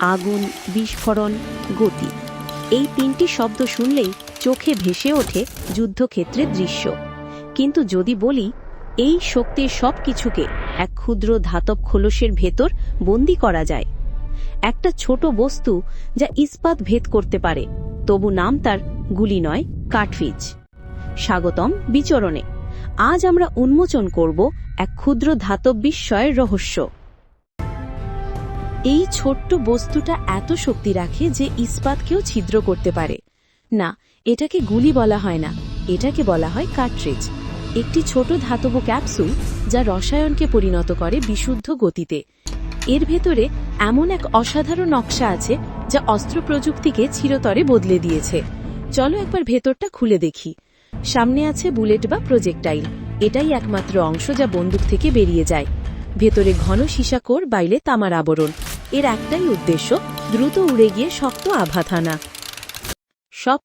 আগুন, বিস্ফোরণ, গতি। এই তিনটি শব্দ শুনলেই চোখে ভেসে ওঠে যুদ্ধক্ষেত্রের দৃশ্য। কিন্তু যদি বলি, এই শক্তির সব কিছুকে এক ক্ষুদ্র ধাতব খোলসের ভেতর বন্দি করা যায়। একটা ছোট বস্তু যা ইস্পাত ভেদ করতে পারে, তবু নাম তার গুলি নয়, কাঠফিজ। স্বাগতম বিচরণে। আজ আমরা উন্মোচন করব এক ক্ষুদ্র ধাতব বিস্ময়ের রহস্য। এই ছোট্ট বস্তুটা এত শক্তি রাখে যে ইস্পাতকেও ছিদ্র করতে পারে। না, এটাকে গুলি বলা হয় না। এটাকে বলা হয় কার্ট্রিজ। একটি ছোট ধাতব ক্যাপসুল যা রসায়নকে পরিণত করে বিশুদ্ধ গতিতে। এর ভেতরে এমন এক অসাধারণ নকশা আছে যা অস্ত্র প্রযুক্তিকে চিরতরে বদলে দিয়েছে। চলো একবার ভেতরটা খুলে দেখি। সামনে আছে বুলেট বা প্রজেক্টাইল। এটাই একমাত্র অংশ যা বন্দুক থেকে বেরিয়ে যায়। ভেতরে ঘন সীসাকোর বাইলে তামার আবরণ। এর একটাই উদ্দেশ্য দ্রুত উড়ে গিয়ে শক্ত আভা থানা। সব